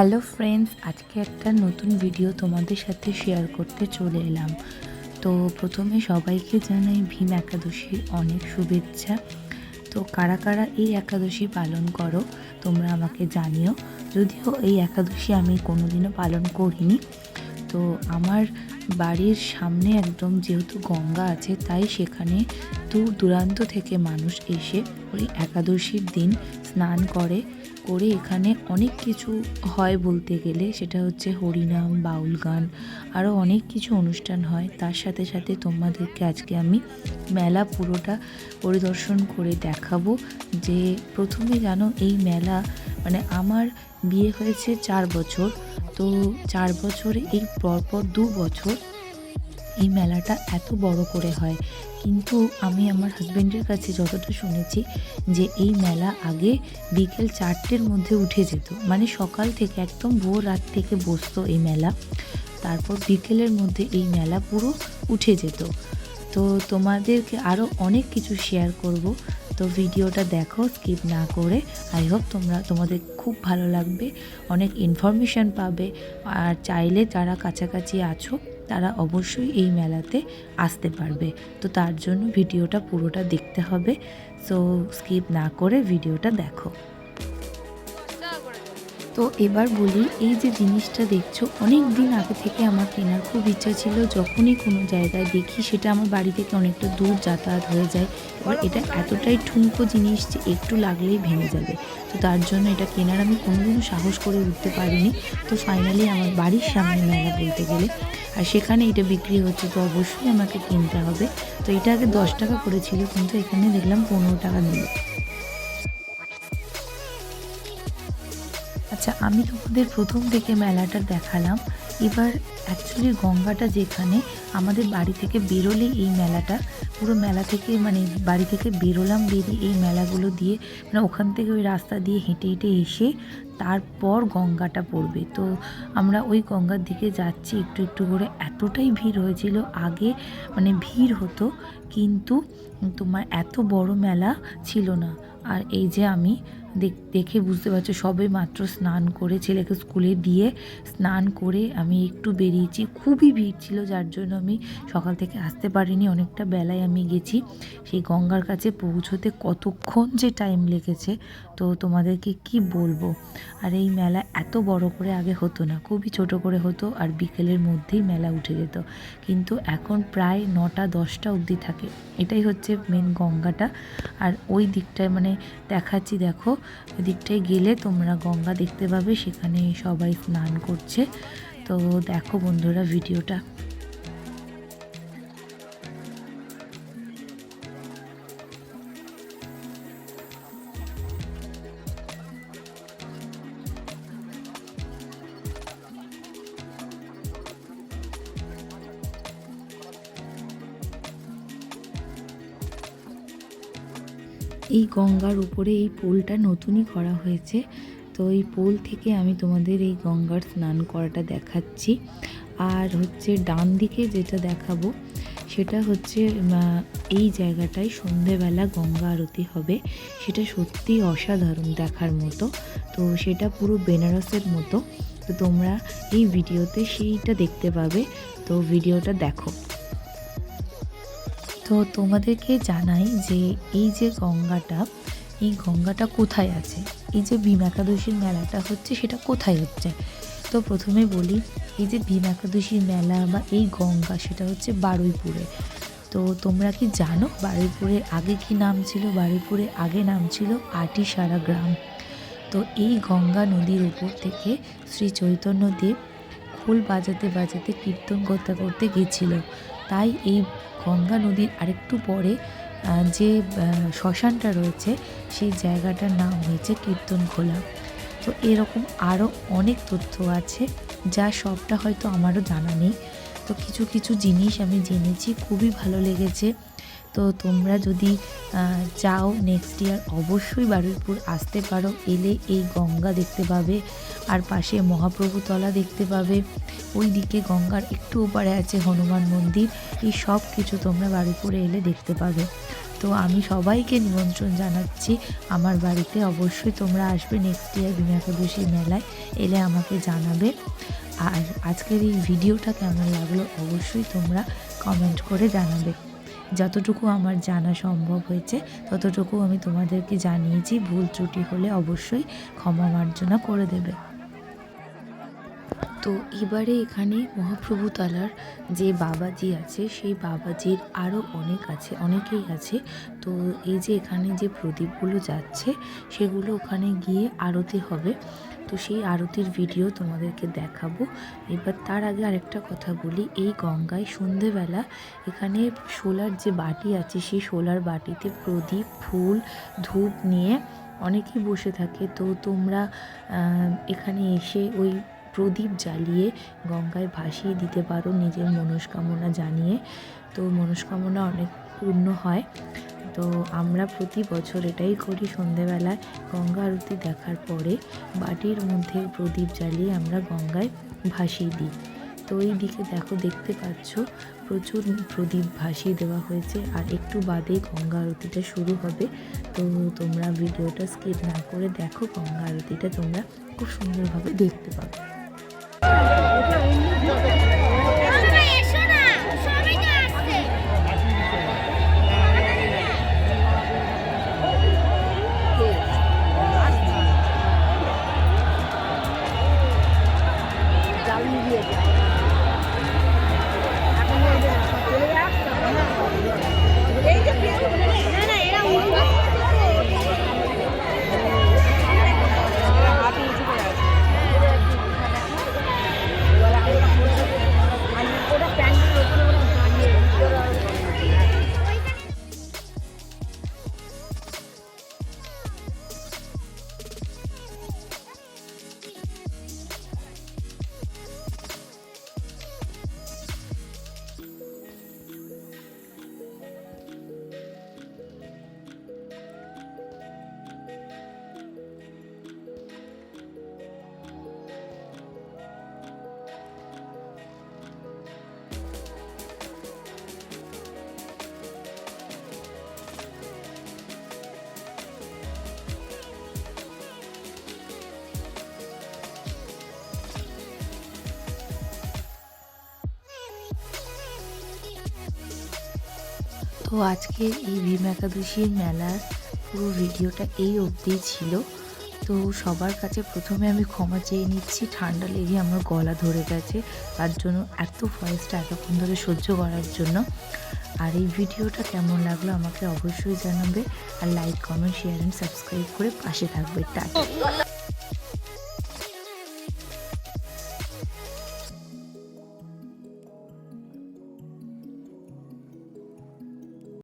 Hello friends, আজকে একটা নতুন ভিডিও তোমাদের সাথে শেয়ার করতে চলে এলাম। তো প্রথমে সবাইকে জানাই ভীম একাদশীর অনেক শুভেচ্ছা। তো কারা কারা এই একাদশী পালন করো, তোমরা আমাকে জানিও। যদিও এই একাদশী আমি কোনোদিনও পালন করিনি তো আমার বাড়ির সামনে একদম যেহেতু গঙ্গা আছে, তাই সেখানে দূর দূরান্ত থেকে মানুষ এসে ওই একাদশীর দিন স্নান করে করে এখানে অনেক কিছু হয় বলতে গেলে। সেটা হচ্ছে হরিনাম, বাউল গান আরও অনেক কিছু অনুষ্ঠান হয়। তার সাথে সাথে তোমাদেরকে আজকে আমি মেলা পুরোটা পরিদর্শন করে দেখাবো যে প্রথমে জানো এই মেলা মানে আমার বিয়ে হয়েছে চার বছর। তো চার বছরে এই পরপর দু বছর এই মেলাটা এত বড় করে হয়। কিন্তু আমি আমার হাজব্যান্ডের কাছে যতটা শুনেছি যে এই মেলা আগে বিকেল চারটের মধ্যে উঠে যেত। মানে সকাল থেকে একদম ভোর রাত থেকে বসতো এই মেলা। তারপর বিকেলের মধ্যে এই মেলা পুরো উঠে যেত। তো তোমাদেরকে আরও অনেক কিছু শেয়ার করব। তো ভিডিওটা দেখো স্কিপ না করে। আই হোপ তোমরা, তোমাদের খুব ভালো লাগবে, অনেক ইনফরমেশান পাবে। আর চাইলে যারা কাছাকাছি আছো, তারা অবশ্যই এই মেলাতে আসতে পারবে। তো তার জন্য ভিডিওটা পুরোটা দেখতে হবে। সো স্কিপ না করে ভিডিওটা দেখো। তো এবার বলি, এই যে জিনিসটা দেখছ অনেক দিন আগে থেকে আমার কেনার খুব ইচ্ছা ছিল, যখনই কোনো জায়গায় দেখি সেটা আমার বাড়ি থেকে অনেকটা দূর যাতায়াত হয়ে যায় এবার এটা এতটাই ঠুনকো জিনিস যে একটু লাগলেই ভেঙে যাবে। তো তার জন্য এটা কেনার আমি কোনোদিনও সাহস করে উঠতে পারিনি। তো ফাইনালি আমার বাড়ির সামনে মেলা বলতে গেলে, আর সেখানে এটা বিক্রি হচ্ছে, তো অবশ্যই আমাকে কিনতে হবে। তো এটা আগে দশ টাকা করেছিল কিন্তু এখানে দেখলাম পনেরো টাকা নিল। আচ্ছা আমি তোমাদের প্রথম থেকে মেলাটা দেখালাম। এবার অ্যাকচুয়ালি গঙ্গাটা যেখানে, আমাদের বাড়ি থেকে বেরোলেই এই মেলাটা। পুরো মেলা থেকে মানে বাড়ি থেকে বেরোলাম, বেরিয়ে এই মেলাগুলো দিয়ে মানে ওখান থেকে ওই রাস্তা দিয়ে হেঁটে হেঁটে এসে তারপর গঙ্গাটা পড়বে। তো আমরা ওই গঙ্গার দিকে যাচ্ছি, একটু একটু করে। এতটাই ভিড় হয়েছিল, আগে মানে ভিড় হতো, কিন্তু তোমার এত বড় মেলা ছিল না। আর এই যে আমি দেখ- বুঝতে পারছ, সবে মাত্র স্নান করে ছেলেকে স্কুলে দিয়ে স্নান করে আমি একটু বেরিয়েছি। খুবই ভিড় ছিল, যার জন্য আমি সকাল থেকে আসতে পারিনি। অনেকটা বেলায় আমি গেছি। সেই গঙ্গার কাছে পৌঁছোতে কতক্ষণ যে টাইম লেগেছে, তো তোমাদেরকে কি বলব? আর এই মেলা এত বড় করে আগে হতো না। খুবই ছোট করে হতো আর বিকেলের মধ্যেই মেলা উঠে যেত। কিন্তু এখন প্রায় নটা, দশটা অবধি থাকে। এটাই হচ্ছে মেন গঙ্গাটা। আর ওই দিকটায় মানে দেখাচ্ছি, দেখো ওই দিকটায় গেলে তোমরা গঙ্গা দেখতে পাবে, সেখানে সবাই স্নান করছে। তো দেখো বন্ধুরা, ভিডিওটা। এই গঙ্গার উপরে এই পোলটা নতুনই করা হয়েছে। তো এই পোল থেকে আমি তোমাদের এই গঙ্গার স্নান করাটা দেখাচ্ছি। আর হচ্ছে ডান দিকে যেটা দেখাবো, সেটা হচ্ছে এই জায়গাটায় সন্ধেবেলা গঙ্গা আরতি হবে। সেটা সত্যিই অসাধারণ দেখার মতো। তো সেটা পুরো বেনারসের মতো। তো তোমরা এই ভিডিওতে সেইটা দেখতে পাবে। তো ভিডিওটা দেখো। তো তোমাদেরকে জানাই যে এই যে গঙ্গাটা, এই গঙ্গাটা কোথায় আছে? এই যে ভীম একাদশীর মেলাটা হচ্ছে সেটা কোথায় হচ্ছে? তো প্রথমে বলি, এই যে ভীম একাদশীর মেলা বা এই গঙ্গা সেটা হচ্ছে বারুইপুরে। তো তোমরা কি জানো বারুইপুরে আগে কি নাম ছিল? বারুইপুরে আগে নাম ছিল আটিসারা গ্রাম। তো এই গঙ্গা নদীর উপর থেকে শ্রী চৈতন্যদেব খোল বাজাতে বাজাতে কীর্তন করতে করতে গেছিল। তাই এই গঙ্গা নদীর আরেকটু পরে যে শ্মশানটা রয়েছে, সেই জায়গাটার নাম হয়েছে কীর্তন খোলা। তো এরকম আরও অনেক তথ্য আছে, যা সবটা হয়তো আমারও জানা নেই। তো কিছু কিছু জিনিস আমি জেনেছি, খুবই ভালো লেগেছে। তো তোমরা যদি চাও নেক্সট ইয়ার অবশ্যই বারুইপুর আসতে পারো। এলে এই গঙ্গা দেখতে পাবে, আর পাশে মহাপ্রভুতলা দেখতে পাবে। ওই দিকে গঙ্গার একটু ওপারে আছে হনুমান মন্দির। এই সব কিছু তোমরা বারুইপুরে এলে দেখতে পাবে। তো আমি সবাইকে নিমন্ত্রণ জানাচ্ছি, আমার বাড়িতে অবশ্যই তোমরা আসবে নেক্সট ইয়ার ভীম একাদশী মেলায়, এলে আমাকে জানাবে। আর আজকের এই ভিডিওটা কেমন লাগল অবশ্যই তোমরা কমেন্ট করে জানাবে। যতটুকু আমার জানা সম্ভব হয়েছে, ততটুকু আমি তোমাদেরকে জানিয়েছি। ভুল ত্রুটি হলে অবশ্যই ক্ষমা মার্জনা করে দেবে। তো এবারে এখানে মহাপ্রভু তালার যে বাবাজি আছে, সেই বাবাজির আরও অনেক আছে, অনেকেই আছে। তো এই যে এখানে যে প্রদীপগুলো যাচ্ছে, সেগুলো ওখানে গিয়ে আরতি হবে। তো সেই আরতির ভিডিও তোমাদেরকে দেখাবো। এবার তার আগে আরেকটা কথা বলি, এই গঙ্গায় সন্ধেবেলা এখানে শোলার যে বাটি আছে, সেই শোলার বাটিতে প্রদীপ, ফুল, ধূপ নিয়ে অনেকেই বসে থাকে। তো তোমরা এখানে এসে ওই প্রদীপ জ্বালিয়ে গঙ্গায় ভাসিয়ে দিতে পারো নিজের মনস্কামনা জানিয়ে। তো মনস্কামনা অনেক পূর্ণ হয়। তো আমরা প্রতি বছর এটাই করি সন্ধেবেলায় গঙ্গা আরতি দেখার পরে বাটির মধ্যে প্রদীপ জ্বালিয়ে আমরা গঙ্গায় ভাসিয়ে দিই। তো এই দিকে দেখো, দেখতে পাচ্ছ প্রচুর প্রদীপ ভাসিয়ে দেওয়া হয়েছে আর একটু বাদেই গঙ্গা আরতিটা শুরু হবে। তো তোমরা ভিডিওটা স্কিপ না করে দেখো গঙ্গা আরতিটা তোমরা খুব সুন্দরভাবে দেখতে পাবে। তো আজকের এই ভীম একাদশীর মেলার পুরো ভিডিওটা এই অবধি ছিল। তো সবার কাছে প্রথমে আমি ক্ষমা চেয়ে নিচ্ছি, ঠান্ডা লেগে আমার গলা ধরে গেছে, তার জন্য এত ভয়েসটা এতক্ষণ ধরে সহ্য করার জন্য। আর এই ভিডিওটা কেমন লাগল আমাকে অবশ্যই জানাবে, আর like comment share and subscribe করে পাশে থাকবে। টাটা।